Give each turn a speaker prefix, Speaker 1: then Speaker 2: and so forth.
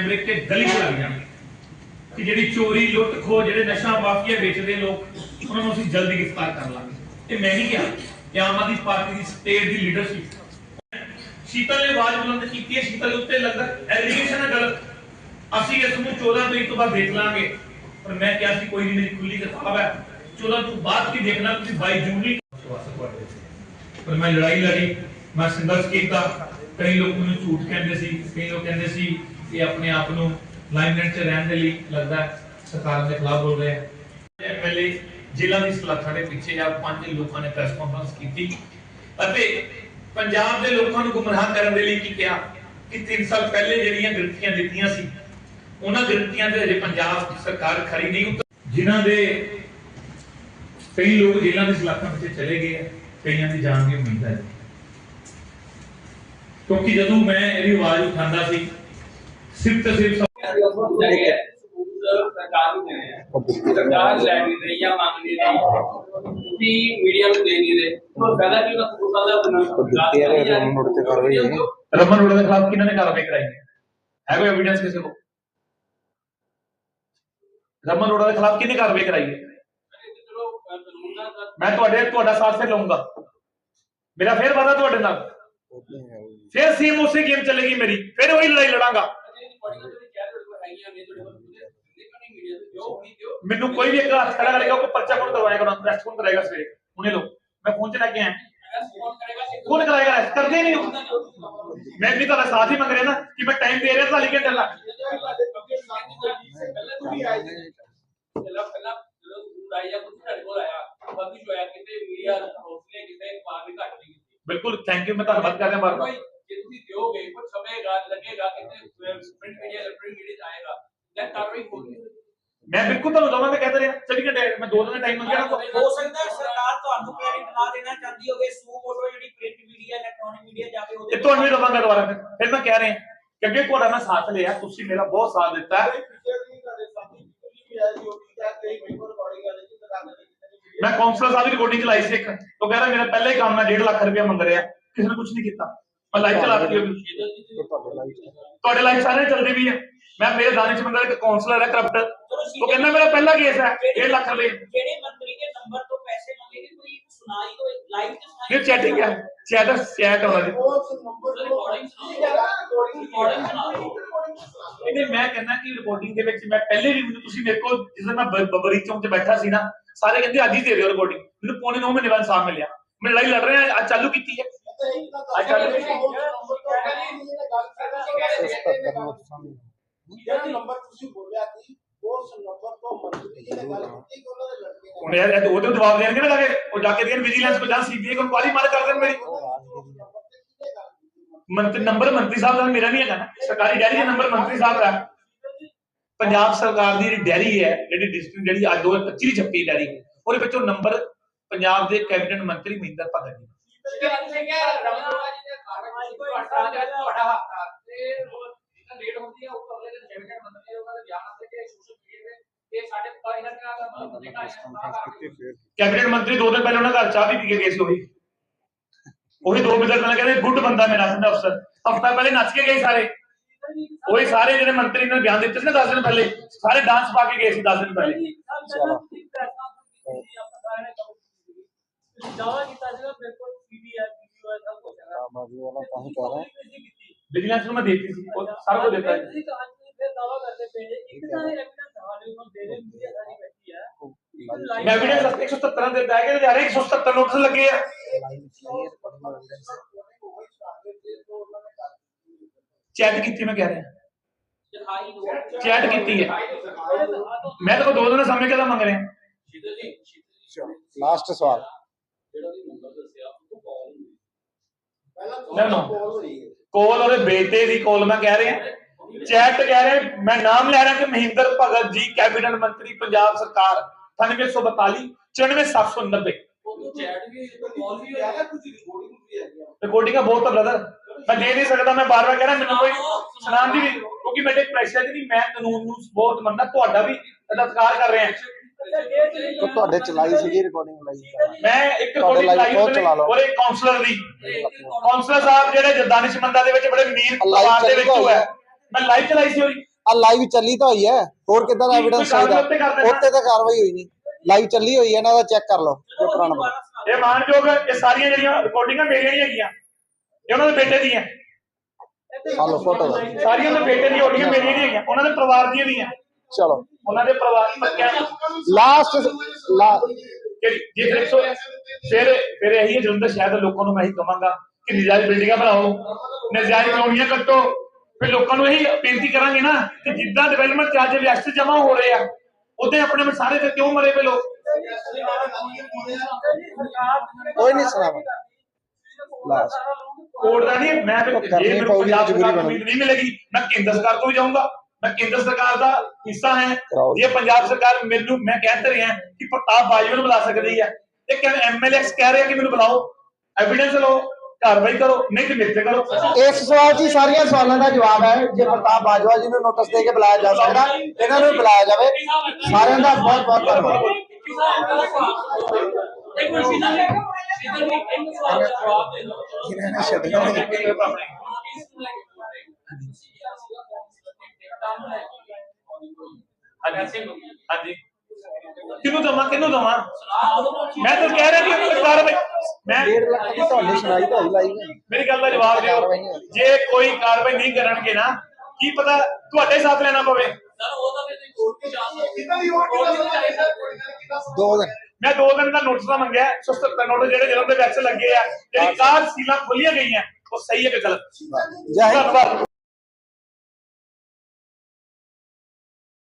Speaker 1: ਕੈਮਰੇ ਤੇ ਗਲੀ ਚ ਲੱਗ ਜਾਣਗੇ ਕਿ ਜਿਹੜੀ ਚੋਰੀ ਲੁੱਟ ਖੋ ਜਿਹੜੇ ਨਸ਼ਾ ਮਾਫੀਆ ਵੇਚਦੇ ਲੋਕ, ਉਹਨਾਂ ਨੂੰ ਅਸੀਂ ਜਲਦੀ ਗ੍ਰਿਫਤਾਰ ਕਰ ਲਾਂਗੇ। ਇਹ ਮੈਂ ਨਹੀਂ ਕਿਹਾ ਇਹ ਆਮ ਆਦਮੀ ਪਾਰਟੀ ਦੀ ਸਟੇਟ ਦੀ ਲੀਡਰਸ਼ਿਪ ਸ਼ੀਤਲ ਨੇ ਆਵਾਜ਼ ਬੁਲੰਦ ਕੀਤੀ ਹੈ। ਸ਼ੀਤਲ ਉੱਤੇ ਲੱਗਦਾ ਐਲੀਗੇਸ਼ਨ ਹੈ ਗਲਤ। ਅਸੀਂ ਇਸ ਨੂੰ 14 ਤਰੀਕ ਤੋਂ ਬਾਅਦ ਦੇਖ ਲਾਂਗੇ। ਪਰ ਮੈਂ ਕਿਹਾ ਸੀ, ਕੋਈ ਨਹੀਂ, ਮੇਰੀ ਖੁੱਲੀ ਕਿਤਾਬ ਹੈ। 14 ਤੋਂ ਬਾਅਦ ਕੀ ਦੇਖਣਾ, ਤੁਸੀਂ 22 ਜੂਨ ਨੂੰ ਪਰ ਮੈਂ ਲੜਾਈ ਲੜੀ, ਮੈਂ ਸੰਘਰਸ਼ ਕੀਤਾ। ਕਈ ਲੋਕ ਮੈਨੂੰ ਝੂਠ ਕਹਿੰਦੇ ਸੀ, ਕਈ ਲੋਕ ਕਹਿੰਦੇ ਸੀ ਇਹ ਆਪਣੇ ਆਪ ਨੂੰ ਲਾਈਮਲਾਈਟ 'ਚ ਰਹਿਣ ਦੇ ਲਈ ਲੱਗਦਾ ਹੈ। ਸਰਕਾਰ ਦੇ ਖਿਲਾਫ ਬੋਲ ਰਹੇ ਹੈ। ਐਮਐਲਏ ਜ਼ਿਲ੍ਹਾ ਦੀ ਸਲਾਖਾਂ ਦੇ ਪਿੱਛੇ ਆ ਪੰਜ ਲੋਕਾਂ ਨੇ ਪ੍ਰੈਸ ਕਾਨਫਰੰਸ ਕੀਤੀ ਅਤੇ ਪੰਜਾਬ ਦੇ ਲੋਕਾਂ ਨੂੰ ਗੁੰਮਰਾਹ ਕਰਨ ਦੇ ਲਈ ਕੀ ਕਿਹਾ? ਕਿ 3 ਸਾਲ ਪਹਿਲੇ ਜਿਹੜੀਆਂ ਗ੍ਰਿਫਤੀਆਂ ਦਿੱਤੀਆਂ ਸੀ ਉਹਨਾਂ ਗ੍ਰਿਫਤੀਆਂ ਤੇ ਅਜੇ ਪੰਜਾਬ ਸਰਕਾਰ ਖਰੀ ਨਹੀਂ ਉਤਰ ਜਿਨ੍ਹਾਂ ਦੇ ਕਈ ਲੋਕ ਜੇਲ੍ਹਾਂ ਦੇ ਸਲਾਖਾਂ ਵਿੱਚ ਚਲੇ ਗਏ ਆ, ਕਈਆਂ ਦੀ ਜਾਨ ਦੀ ਉਮੀਦ ਹੈ। ਕਿਉਂਕਿ ਜਦੋਂ ਮੈਂ ਇਹਦੀ ਆਵਾਜ਼ ਉਠਾਉਂਦਾ ਸੀ ਸਿਰਫ ਤੇ ਸਿਰਫ
Speaker 2: ਸਰਕਾਰ ਨੂੰ ਦੇਣੇ ਆ। ਸਰਕਾਰ ਲੈ ਨਹੀਂ ਰਹੀ ਜਾਂ ਮੰਗ ਨਹੀਂ ਰਹੀ। ਤੁਸੀਂ ਮੀਡੀਆ ਨੂੰ ਦੇ ਨਹੀਂ ਰਹੇ। ਤਾਂ ਫਾਇਦਾ ਕੀ ਹੁੰਦਾ? ਸਬੂਤਾਂ ਦਾ
Speaker 3: ਦਿੱਤੀ ਹੈ ਤੇ ਰਮਨ ਰੋਡ ਤੇ ਕਾਰਵਾਈ ਹੈ।
Speaker 1: ਰਮਨ ਰੋਡ ਦੇ ਖਿਲਾਫ ਕਿਹਨਾਂ ਨੇ ਕਾਰਵਾਈ ਕਰਾਈ ਹੈ? ਹੈ ਕੋਈ ਐਵੀਡੈਂਸ ਕਿਸੇ ਕੋਲ? ਰਮਨ ਰੋਡ ਦੇ ਖਿਲਾਫ ਕਿਹਨੇ ਕਾਰਵਾਈ ਕਰਾਈ ਹੈ? ਮੈਂ ਤੁਹਾਡੇ ਤੁਹਾਡਾ ਸਾਥ ਫਿਰ ਲਵਾਂਗਾ ਮੇਰਾ ਫਿਰ ਵਾਦਾ ਤੁਹਾਡੇ ਨਾਲ। ਫਿਰ ਸੇਮ ਉਸੇ ਗੇਮ ਚੱਲੇਗੀ ਮੇਰੀ। ਫਿਰ ਉਹੀ ਲੜਾਈ ਲੜਾਂਗਾ। ਮੈਨੂੰ ਕੋਈ ਵੀ ਇੱਕ ਹੱਥ ਖੜਾ ਕਰੇਗਾ ਉਹ ਪਰਚਾ ਕੌਣ ਕਰਵਾਏਗਾ ਉਹਨਾਂ ਅਰੈਸਟ ਕੌਣ ਕਰਾਏਗਾ ਸਵੇਰੇ। ਹੁਣੇ ਲੋ ਮੈਂ ਫੋਨ 'ਚ ਲੈ ਕੇ ਆਇਆ। ਕੌਣ ਕਰਾਏਗਾ arrest? ਕਰਦੇ ਨਹੀਂ ਮੈਂ ਵੀ ਤੁਹਾਡਾ ਸਾਥ ਹੀ ਮੰਗ ਰਿਹਾ ਨਾ, ਕਿ ਮੈਂ ਟਾਈਮ ਦੇ ਰਿਹਾ ਤੁਹਾਡੀ ਘੰਟੇ ਲਾ ਬਿਲਕੁਲ ਥੈਂਕ ਯੂ ਮੈਂ ਧੰਨਵਾਦ ਕਰਦਾ ਬਾਰ ਬਾਰ
Speaker 2: ਭਾਈ ਜੇ ਤੁਸੀਂ ਦਿਓਗੇ ਕੁਝ ਸਮੇਗਾ ਲੱਗੇਗਾ ਕਿਤੇ ਪ੍ਰਿੰਟ ਮੀਡੀਆ ਇਲੈਕਟ੍ਰੋਨਿਕ ਮੀਡੀਆ ਚ ਆਏਗਾ ਤਾਂ ਕਾਰਵਾਈ ਹੋਣੀ
Speaker 1: ਮੈਂ ਬਿਲਕੁਲ ਤੁਹਾਨੂੰ ਦਵਾਂਗਾ ਕਹਿੰਦਾ ਰਿਹਾ 24 ਘੰਟੇ ਮੈਂ ਦੋ ਦਿਨ ਦਾ ਟਾਈਮ ਮੰਗਿਆ ਨਾ
Speaker 4: ਹੋ ਸਕਦਾ ਹੈ ਸਰਕਾਰ ਤੁਹਾਨੂੰ ਕ੍ਰੈਡਿਟ ਨਾ ਦੇਣਾ ਚਾਹੁੰਦੀ ਹੋਵੇ ਸੂ ਫੋਟੋ ਜਿਹੜੀ ਪ੍ਰਿੰਟ ਮੀਡੀਆ ਇਲੈਕਟ੍ਰੋਨਿਕ ਮੀਡੀਆ ਜਾ ਕੇ ਉਹਦੇ
Speaker 1: ਇਹ ਤੁਹਾਨੂੰ ਵੀ ਦਵਾਂਗਾ ਦੁਬਾਰਾ ਫਿਰ ਫਿਰ ਮੈਂ ਕਹਿ ਰਿਹਾ ਕਿ ਅੱਗੇ ਤੁਹਾਡਾ ਮੈਂ ਸਾਥ ਲਿਆ ਤੁਸੀਂ ਮੇਰਾ ਬਹੁਤ ਸਾਥ ਦਿੱਤਾ ਮੈਂ ਕਾਉਂਸਲਰ ਸਾਹਿਬ ਦੀ ਰਿਕਾਰਡਿੰਗ ਚਲਾਈ ਸੀ ਇੱਕ ਉਹ ਕਹਿੰਦਾ ਮੇਰਾ ਪਹਿਲਾ ਹੀ ਕੰਮ ਹੈ 1.5 ਲੱਖ ਰੁਪਏ ਮੰਗ ਰਿਹਾ ਕਿਸੇ ਨੇ ਕੁਝ ਨਹੀਂ ਕੀਤਾ ਮੈਂ ਲਾਈਵ ਚਲਾ ਦਿੱਤੀ ਉਹ ਵੀ। ਤੁਹਾਡੇ ਲਾਈਵ ਸਾਰੇ ਚੱਲਦੀ ਵੀ ਹੈ। ਮੈਂ ਮੇਰੇ ਦਾਨਿਸ਼ ਮੰਦਰ ਇੱਕ ਕਾਉਂਸਲਰ ਹੈ ਕਰਪਟ ਉਹ ਕਹਿੰਦਾ ਮੇਰਾ ਪਹਿਲਾ ਕੇਸ ਹੈ 1.5 ਲੱਖ ਰੁਪਏ।
Speaker 4: ਜਿਹੜੇ ਮੰਤਰੀ ਦੇ ਨੰਬਰ ਤੋਂ ਪੈਸੇ ਮੰਗੇ ਨੇ? ਕੋਈ ਸੁਣਾਈ ਕੋਈ ਲਾਈਵ ਤੇ ਸੁਣਾਈ
Speaker 1: ਇਹ ਚੈਟਿੰਗ ਹੈ। ਚੈਟ ਚੈਟ ਹੋਣਾ ਜੀ। ਇਹਨੇ ਮੈਂ ਕਹਿੰਦਾ ਕਿ ਰਿਕਾਰਡਿੰਗ ਦੇ ਵਿੱਚ ਮੈਂ ਪਹਿਲੇ ਵੀ ਮੈਨੂੰ ਤੁਸੀਂ ਮੇਰੇ ਕੋਲ ਜਿਸ ਦਿਨ ਮੈਂ ਬ- ਬੱਬਰੀ ਚੌਂਕ 'ਚ ਬੈਠਾ ਸੀ ਨਾ ਸਾਰੇ ਕਹਿੰਦੇ ਅੱਜ ਹੀ ਦੇ ਦਿਓ ਰਿਕਾਰਡਿੰਗ ਮੈਨੂੰ ਪੌਣੇ 9 ਮਹੀਨੇ ਬਾਅਦ ਸਾਹ ਮਿਲਿਆ। ਮੈਂ ਲੜਾਈ ਲੜ ਰਿਹਾ ਅੱਜ ਚਾਲੂ ਕੀਤੀ ਹੈ।
Speaker 5: ਜਿਹੜਾ ਨੰਬਰ ਤੁਸੀਂ ਬੋਲਿਆ ਸੀ ਉਸ ਨੰਬਰ ਤੋਂ ਮੰਤਰੀ ਜੀ ਨੇ ਗੱਲ ਕੀਤੀ ਕਿ ਉਹਨਾਂ ਦੇ ਲੜਕੇ
Speaker 1: ਹੁਣ ਯਾਰ, ਇਹ ਤਾਂ ਉਹ ਜਵਾਬ ਦੇਣਗੇ ਨਾ ਜਾ ਉਹ ਜਾ ਕੇ ਦੇਣ ਵਿਜੀਲੈਂਸ ਕੋ ਜਾਂ ਸੀਬੀਆਈ ਕੋਲ ਕੁਆਰੀ ਮਾਰ ਕਰ ਦੇਣ ਮੇਰੀ। ਮੰਤਰੀ ਨੰਬਰ ਮੰਤਰੀ ਸਾਹਿਬ ਦਾ ਮੇਰਾ ਨਹੀਂ ਹੈਗਾ ਨਾ। ਸਰਕਾਰੀ ਡੈਰੀ ਦਾ ਨੰਬਰ ਮੰਤਰੀ ਸਾਹਿਬ ਦਾ। ਪੰਜਾਬ ਸਰਕਾਰ ਦੀ ਜਿਹੜੀ ਡੈਰੀ ਹੈ, ਜਿਹੜੀ ਡਿਸਟ੍ਰਿਕਟ ਜਿਹੜੀ ਅੱਜ 2025 ਦੀ ਛਪੀ ਡੈਰੀ, ਉਹਦੇ ਵਿੱਚੋਂ ਨੰਬਰ ਪੰਜਾਬ ਦੇ ਕੈਬਨਿਟ ਮੰਤਰੀ ਮਹਿੰਦਰ ਭਗਤ ਜੀ ਕੈਬਨਿਟ ਮੰਤਰੀ ਦੋ ਦਿਨ ਪਹਿਲੇ ਉਹਨਾਂ ਘਰ ਚਾਹ ਵੀ ਪੀ ਕੇ ਗਏ ਸੀ ਉਹੀ ਉਹੀ ਦੋ ਮਿੰਟ ਪਹਿਲਾਂ ਕਹਿੰਦੇ ਗੁੱਡ ਬੰਦਾ ਮੇਰਾ ਸੰਦਾ ਅਫਸਰ ਹਫਤਾ ਪਹਿਲੇ ਨੱਚ ਕੇ ਗਏ ਸਾਰੇ ਉਹੀ ਸਾਰੇ ਜਿਹੜੇ ਮੰਤਰੀ ਨੇ ਬਿਆਨ ਦਿੱਤੇ ਸੀ ਨਾ 10 ਦਿਨ ਪਹਿਲੇ ਸਾਰੇ ਡਾਂਸ ਪਾ ਕੇ ਗਏ ਸੀ 10 ਦਿਨ ਪਹਿਲੇ
Speaker 4: ਦਾਵਾ ਕੀਤਾ ਸੀਗਾ ਮੇਰੇ ਸਭ ਕੁਝ ਹੈਗਾ
Speaker 3: ਬਾਬੂ ਵਾਲਾ ਤਾਂ ਹੀ ਕਹਿ ਰਿਹਾ
Speaker 1: ਵਿਜੀਲੈਂਸ ਨੂੰ ਮੈਂ ਦੇਖੀ ਸੀ ਉਹ ਸਾਰਾ ਕੁਝ ਦਿੱਤਾ ਜੀ
Speaker 4: ਤੁਸੀਂ ਕਹਾਂ ਕਿ ਫਿਰ ਦਾਵਾ ਕਰਦੇ ਪਏ ਨੇ ਇੱਕ ਤਾਂ ਇਹ ਐਵੀਡੈਂਸ ਸਾਡੇ ਕੋਲ ਦੇ ਰਹੇ ਮੀਡੀਆ ਸਾਰੀ ਬੈਠੀ ਹੈ
Speaker 1: ਮੈਂ ਐਵੀਡੈਂਸ 177 ਦੇ ਦਿੱਤਾ ਹੈ ਕਿ ਯਾਰ 177 ਨੋਟਿਸ ਲੱਗੇ ਆ ਚੈਟ ਕੀਤੀ ਮੈਂ ਕਹਿ ਰਿਹਾ
Speaker 4: ਦਿਖਾਈ ਦੋ
Speaker 1: ਚੈਟ ਕੀਤੀ ਹੈ ਮੈਂ ਤਾਂ ਕੋਈ ਦੋ ਦਿਨ ਦੇ ਸਾਹਮਣੇ ਕਿਹਦਾ ਮੰਗ ਰਿਹਾ
Speaker 3: ਲਾਸਟ ਸਵਾਲ
Speaker 1: ਨਾ ਨਾ। ਕੋਲ ਉਹਦੇ ਬੇਟੇ ਦੀ ਕੋਲ ਮੈਂ ਕਹਿ ਰਿਹਾ। ਚੈਟ ਕਹਿ ਰਿਹਾ ਮੈਂ ਨਾਮ ਲੈ ਰਿਹਾ ਕਿ ਮਹਿੰਦਰ ਭਗਤ ਜੀ ਕੈਬਨਿਟ ਮੰਤਰੀ ਪੰਜਾਬ ਸਰਕਾਰ 9142 94790 ਰਿਕਾਰਡਿੰਗਾਂ ਬਹੁਤ ਆ ਬ੍ਰਦਰ ਮੈਂ ਦੇ ਨਹੀਂ ਸਕਦਾ ਮੈਂ ਬਾਰ-ਬਾਰ ਕਹਿਣਾ ਮੈਨੂੰ ਕੋਈ ਸੁਣਾਉਣ ਦੀ ਵੀ ਕਿਉਂਕਿ ਮੇਰੇ ਪ੍ਰੈਸ਼ਰ ਦੀ ਨਹੀਂ ਮੈਂ ਕਾਨੂੰਨ ਨੂੰ ਬਹੁਤ ਮੰਨਦਾ ਤੁਹਾਡਾ ਵੀ ਸਤਿਕਾਰ ਕਰ ਰਿਹਾ।
Speaker 3: ਉਹ ਤੁਹਾਡੇ ਚਲਾਈ ਸੀਗੀ ਰਿਕਾਰਡਿੰਗ ਲਾਈ
Speaker 1: ਮੈਂ ਇੱਕ
Speaker 3: ਤੁਹਾਡੇ
Speaker 1: ਰਿਕਾਰਡਿੰਗ
Speaker 3: live
Speaker 1: ਲਾਈ
Speaker 3: ਬਹੁਤ ਚਲਾ ਲਓ।
Speaker 1: ਔਰ ਇੱਕ ਕਾਉਂਸਲਰ ਦੀ। ਕਾਉਂਸਲਰ ਸਾਹਿਬ ਜਿਹੜੇ ਦਾਨਿਸ਼ਮੰਦਾਂ ਦੇ ਵਿੱਚ ਬੜੇ ਅਮੀਰ ਪਰਿਵਾਰ ਦੇ ਵਿੱਚੋਂ ਹੈ। ਮੈਂ ਲਾਈਵ ਚਲਾਈ ਸੀ ਉਹਦੀ।
Speaker 3: ਆ ਲਾਈਵ ਚੱਲੀ ਤਾਂ ਹੋਈ ਹੈ। ਹੋਰ ਕਿੱਦਾਂ ਦਾ ਐਵੀਡੈਂਸ ਚਾਹੀਦਾ?
Speaker 1: ਉੱਤੇ
Speaker 3: ਤਾਂ ਕਾਰਵਾਈ ਹੋਈ ਨਹੀਂ। ਲਾਈਵ ਚੱਲੀ ਹੋਈ ਹੈ ਇਹਨਾਂ ਦਾ ਚੈੱਕ ਕਰ ਲਓ। ਜੋ ਪੁਰਾਣਾ ਬੰਦਾ।
Speaker 1: ਇਹ ਮਾਨਯੋਗ ਇਹ ਸਾਰੀਆਂ ਜਿਹੜੀਆਂ ਰਿਕਾਰਡਿੰਗਾਂ ਮੇਰੀਆਂ ਨਹੀਂ ਹੈਗੀਆਂ। ਇਹ ਉਹਨਾਂ ਦੇ ਬੇਟੇ ਦੀਆਂ।
Speaker 3: ਫੋਟੋ
Speaker 1: ਸਾਰੀਆਂ ਦੇ ਬੇਟੇ ਦੀਆਂ ਹੋਣੀਆਂ ਮੇਰੀਆਂ ਨਹੀਂ ਹੈਗੀਆਂ। ਉਹਨਾਂ ਦੇ ਪਰਿਵਾਰ ਦੀਆਂ ਨਹੀਂ ਹੈ
Speaker 3: ਚਲੋ।
Speaker 1: ਉਹਨਾਂ ਦੇ ਪਰਿਵਾਰ ਪੱਕਿਆਂ
Speaker 3: ਲਾਸਟ ਲਾ
Speaker 1: ਕਿ ਜੇ ਫਿਰ ਸੋ ਫਿਰ ਫਿਰ ਇਹੀ ਹੈ ਜਲੰਧਰ ਸ਼ਹਿਰ ਦੇ ਲੋਕਾਂ ਨੂੰ ਮੈਂ ਇਹੀ ਕਹਾਂਗਾ ਕਿ ਨਜਾਇਜ਼ ਬਿਲਡਿੰਗਾਂ ਬਣਾਓ। ਨਜਾਇਜ਼ ਕਲੋਨੀਆਂ ਕੱਟੋ। ਫਿਰ ਲੋਕਾਂ ਨੂੰ ਇਹੀ ਬੇਨਤੀ ਕਰਾਂਗੇ ਨਾ ਕਿ ਜਿੱਦਾਂ ਡਿਵੈਲਪਮੈਂਟ ਚਾਰਜ ਐਕਟ ਜਮਾ ਹੋ ਰਹੇ ਆ ਉਹਦੇ ਆਪਣੇ ਵਿੱਚ ਸਾਰੇ ਫਿਰ ਕਿਉਂ ਮਰੇ ਪਏ ਲੋਕ
Speaker 3: ਕੋਈ ਨਹੀਂ ਸੁਣਾਵਾ। ਲਾਸਟ
Speaker 1: ਕੋਰਟ ਦਾ ਨਹੀਂ ਮੈਂ ਫਿਰ ਜੇ ਮੈਨੂੰ ਪੰਜਾਬ ਸਰਕਾਰ ਤੋਂ ਨਹੀਂ ਮਿਲੇਗੀ ਮੈਂ ਕੇਂਦਰ ਸਰਕਾਰ ਤੋਂ ਵੀ ਜਾਊਂਗਾ। ਮੈਂ ਕੇਂਦਰ ਸਰਕਾਰ ਦਾ ਹਿੱਸਾ ਹੈ। ਜੇ ਪੰਜਾਬ ਸਰਕਾਰ ਮੈਨੂੰ ਮੈਂ ਕਹਿ ਤਾਂ ਰਿਹਾ ਕਿ ਪ੍ਰਤਾਪ ਬਾਜਵਾ ਨੂੰ ਬੁਲਾ ਸਕਦੀ ਹੈ ਇਹ ਕਹਿੰਦੇ ਐਮਐਲਏ ਕਹਿ ਰਿਹਾ ਕਿ ਮੈਨੂੰ ਬੁਲਾਓ ਐਵੀਡੈਂਸ ਲਓ ਕਾਰਵਾਈ ਕਰੋ ਨਹੀਂ ਤੇ ਮੇਰੇ ਕਰੋ
Speaker 3: ਇਸ ਸਵਾਲ ਹੀ ਸਾਰੀਆਂ ਸਵਾਲਾਂ ਦਾ ਜਵਾਬ ਹੈ ਜੇ ਪ੍ਰਤਾਪ ਬਾਜਵਾ ਜੀ ਨੂੰ ਨੋਟਿਸ ਦੇ ਕੇ ਬੁਲਾਇਆ ਜਾ ਸਕਦਾ ਇਹਨਾਂ ਨੂੰ ਬੁਲਾਇਆ ਜਾਵੇ ਸਾਰਿਆਂ ਦਾ ਬਹੁਤ ਬਹੁਤ ਧੰਨਵਾਦ
Speaker 2: ਇੱਕ ਮਿੰਟ ਸੀਧਾ ਜੀ ਸੀਧਾ ਜੀ ਇੱਕ ਸਵਾਲ ਦਾ ਜਵਾਬ ਦੇ ਦਿਓ
Speaker 3: ਇਹਨਾਂ ਨੇ ਛੱਡਣਾ ਨਹੀਂ।
Speaker 1: ਹਾਂਜੀ। ਹਾਂਜੀ। ਕਿਹਨੂੰ ਦਵਾਂ? ਕਿਹਨੂੰ ਦਵਾਂ? ਮੈਂ ਤਾਂ ਕਹਿ ਰਿਹਾ ਕਿ ਕਾਰਵਾਈ ਮੈਂ
Speaker 3: ਡੇਢ ਲੱਖ ਦੀ ਤੁਹਾਨੂੰ ਸੁਣਾਈ ਤਾਂ ਲਾਈ। ਹੈ
Speaker 1: ਮੇਰੀ ਗੱਲ ਦਾ ਜਵਾਬ ਦਿਓ। ਜੇ ਕੋਈ ਕਾਰਵਾਈ ਨਹੀਂ ਕਰਨਗੇ ਨਾ ਕੀ ਪਤਾ ਤੁਹਾਡੇ ਸਾਥ ਲੈਣਾ ਪਵੇ।
Speaker 2: ਸਰ ਉਹ ਤਾਂ ਫਿਰ ਕੋਰਟ ਦੀ ਜਾਂਚ
Speaker 5: ਕਿੰਨਾ ਦੀ
Speaker 3: ਦਿਨ।
Speaker 1: ਮੈਂ ਦੋ ਦਿਨ ਦਾ ਨੋਟਿਸ ਦਾ ਮੰਗਿਆ 170 ਨੋਟਿਸ ਜਿਹੜੇ ਜਨਮ ਦੇ ਵਿੱਚ ਲੱਗੇ ਆ ਜਿਹੜੀ ਕਾਰ ਸੀਲਾਂ ਖੋਲੀਆਂ ਗਈਆਂ ਉਹ ਸਹੀ ਹੈ ਕਿ ਗਲਤ?
Speaker 3: ਜੈ
Speaker 1: ਧੰਨਵਾਦ।